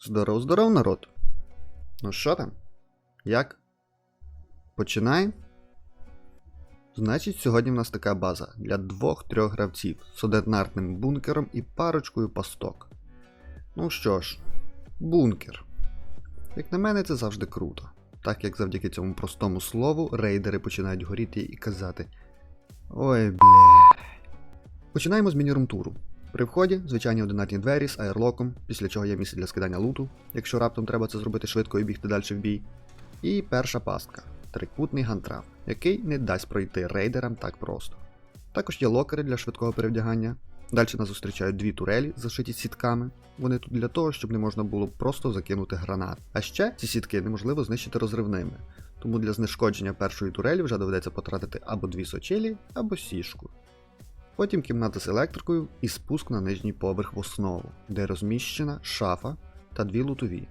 Здоров, здоров, народ. Ну що там? Як? Починаємо? Значить, сьогодні в нас така база для двох-трьох гравців з одинарним бункером і парочкою пасток. Ну що ж, бункер. Як на мене, це завжди круто. Так як завдяки цьому простому слову рейдери починають горіти і казати. Ой, бля. Починаємо з міні-румтуру. При вході звичайні одинарні двері з аерлоком, після чого є місце для скидання луту, якщо раптом треба це зробити швидко і бігти далі в бій. І перша пастка трикутний гантрап, який не дасть пройти рейдерам так просто. Також є локери для швидкого перевдягання. Далі нас зустрічають дві турелі, зашиті сітками. Вони тут для того, щоб не можна було просто закинути гранат. А ще ці сітки неможливо знищити розривними, тому для знешкодження першої турелі вже доведеться потратити або дві сочелі, або сішку. Потім кімната з електрикою і спуск на нижній поверх в основу, де розміщена шафа та дві лутові.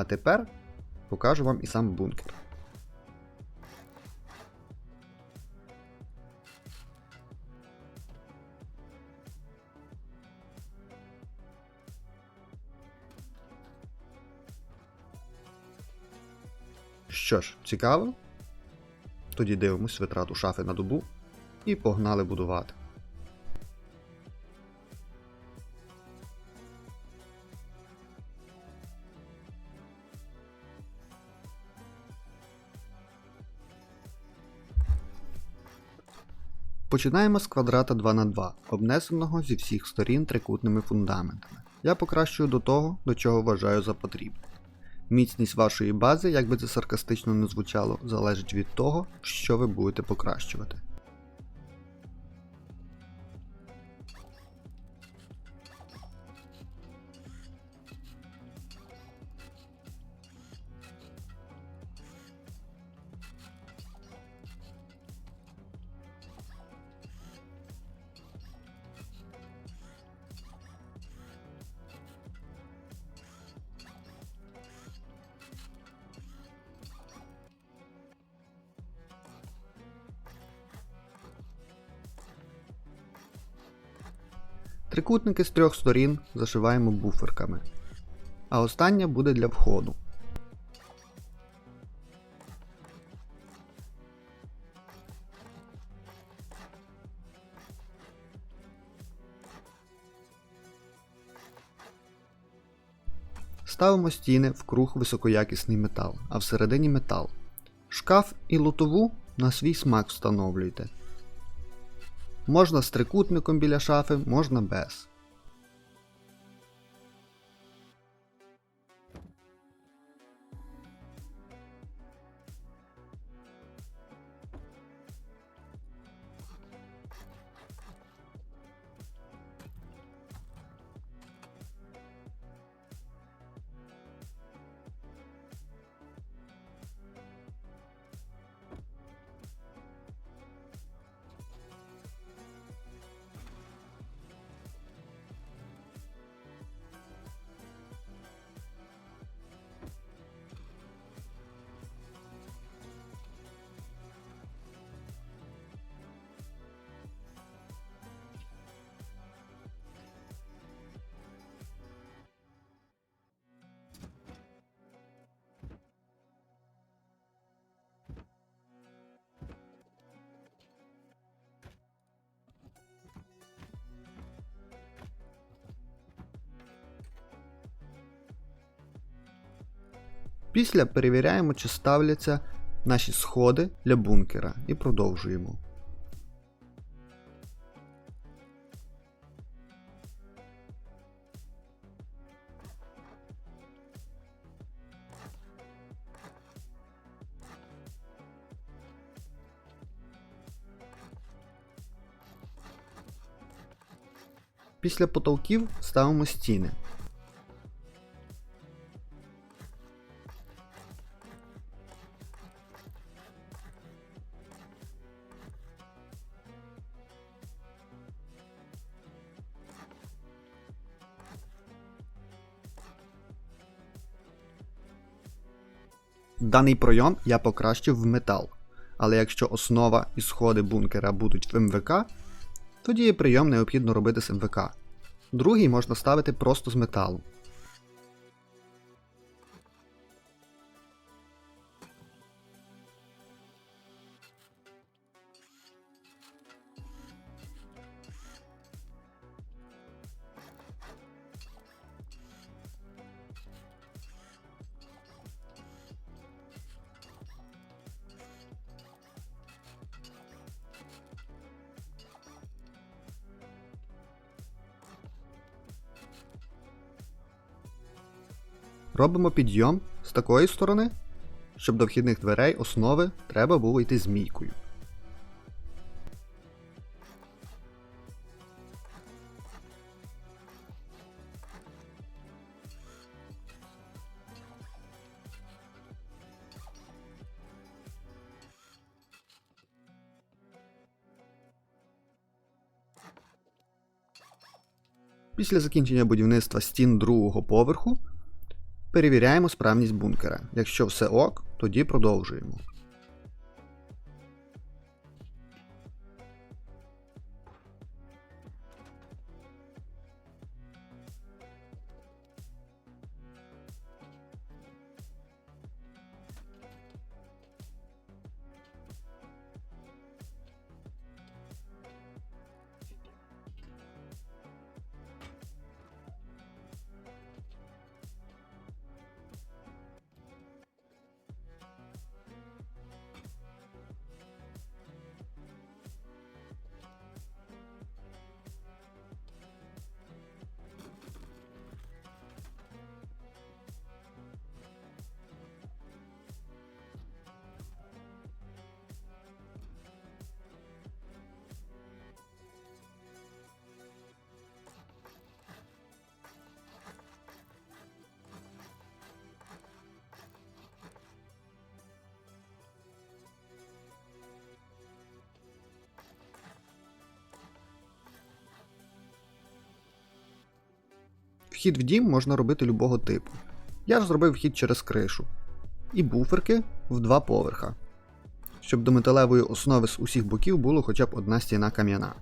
А тепер покажу вам і сам бункер. Що ж, цікаво? Тоді дивимось витрату шафи на добу і погнали будувати. Починаємо з квадрата 2х2, обнесеного зі всіх сторін трикутними фундаментами. Я покращую до того, до чого вважаю за потрібне. Міцність вашої бази, як би це саркастично не звучало, залежить від того, що ви будете покращувати. Трикутники з трьох сторін зашиваємо буферками, а остання буде для входу. Ставимо стіни в круг високоякісний метал, а всередині метал. Шкаф і лутову на свій смак встановлюйте. Можна з трикутником біля шафи, можна без. Після перевіряємо, чи ставляться наші сходи для бункера і продовжуємо. Після потолків ставимо стіни. Даний пройом я покращив в метал. Але якщо основа і сходи бункера будуть в МВК, тоді прийом необхідно робити з МВК. Другий можна ставити просто з металу. Робимо підйом з такої сторони, щоб до вхідних дверей основи треба було йти змійкою. Після закінчення будівництва стін другого поверху перевіряємо справність бункера. Якщо все ок, тоді продовжуємо. Вхід в дім можна робити любого типу. Я ж зробив вхід через кришу. І буферки в два поверха. Щоб до металевої основи з усіх боків було хоча б одна стіна кам'яна.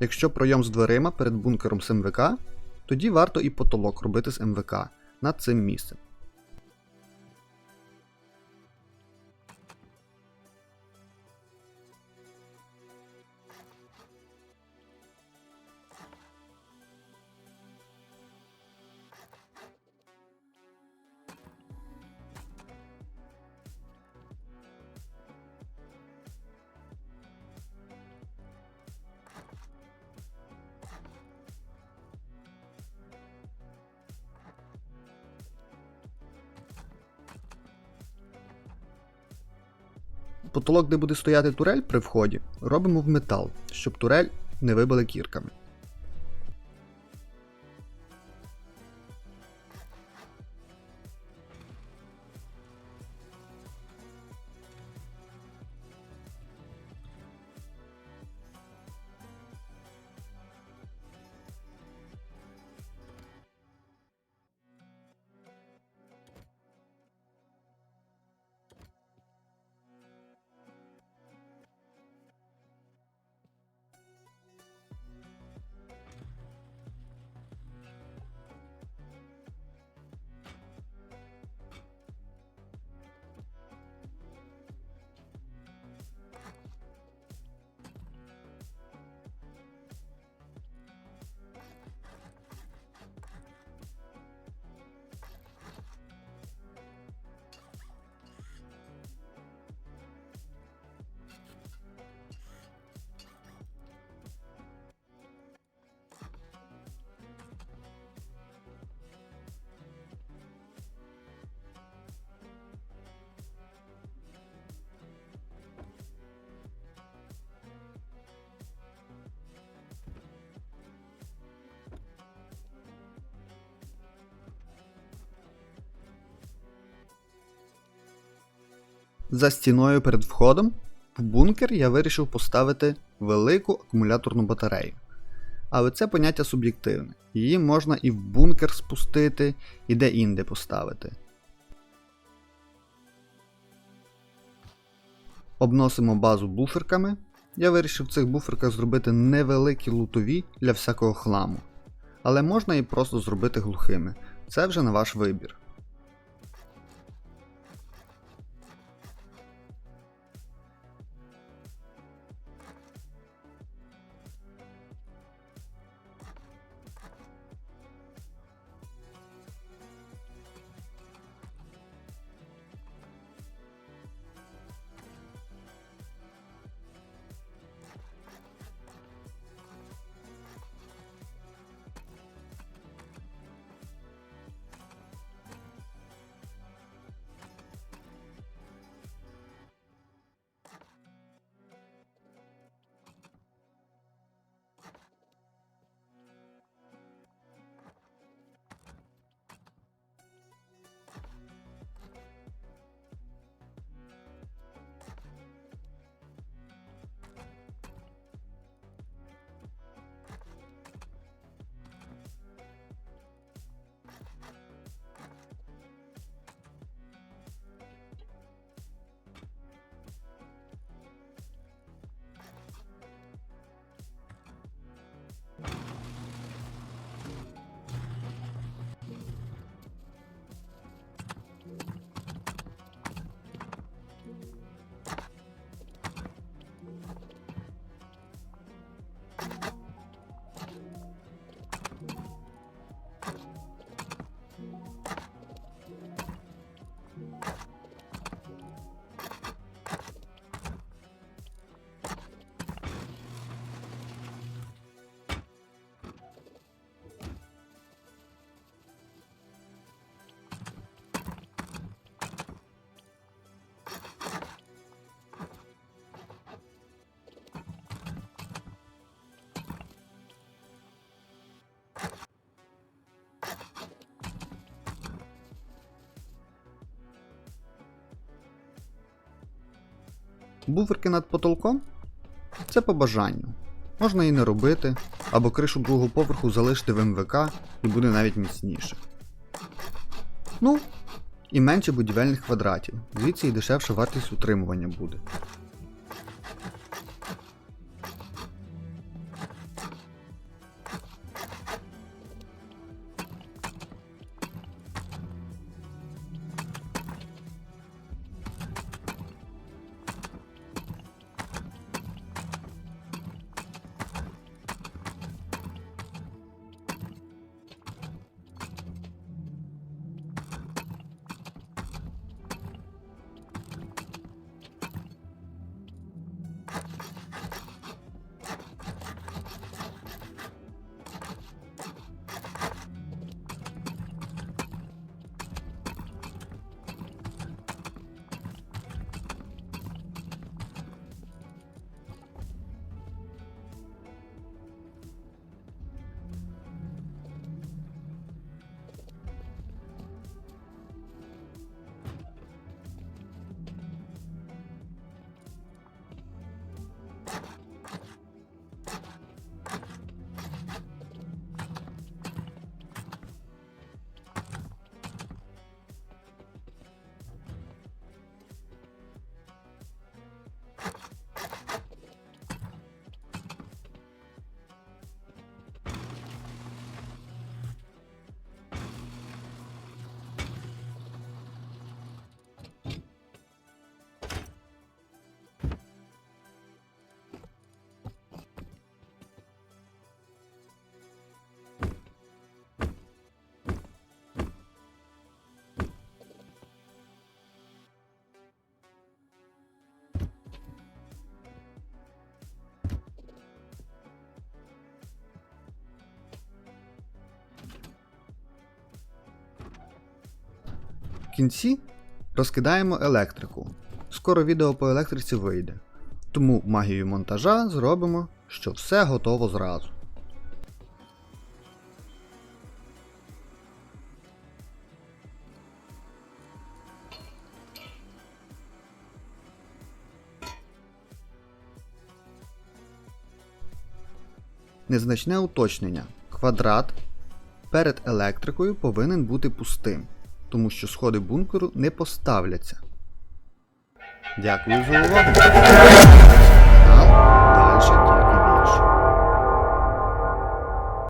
Якщо пройом з дверима перед бункером з МВК, тоді варто і потолок робити з МВК над цим місцем. Потолок, де буде стояти турель при вході, робимо в метал, щоб турель не вибили кірками. За стіною перед входом в бункер я вирішив поставити велику акумуляторну батарею. Але це поняття суб'єктивне. Її можна і в бункер спустити, і де-інде поставити. Обносимо базу буферками. Я вирішив в цих буферках зробити невеликі лутові для всякого хламу. Але можна і просто зробити глухими. Це вже на ваш вибір. Буферки над потолком це по бажанню. Можна і не робити, або кришу другого поверху залишити в МВК і буде навіть міцніше. Ну, і менше будівельних квадратів, звідси і дешевша вартість утримування буде. кінці розкидаємо електрику. Скоро відео по електриці вийде. Тому магію монтажа зробимо, що все готово зразу. Незначне уточнення. Квадрат перед електрикою повинен бути пустим тому що сходи бункеру не поставляться. Дякую за увагу.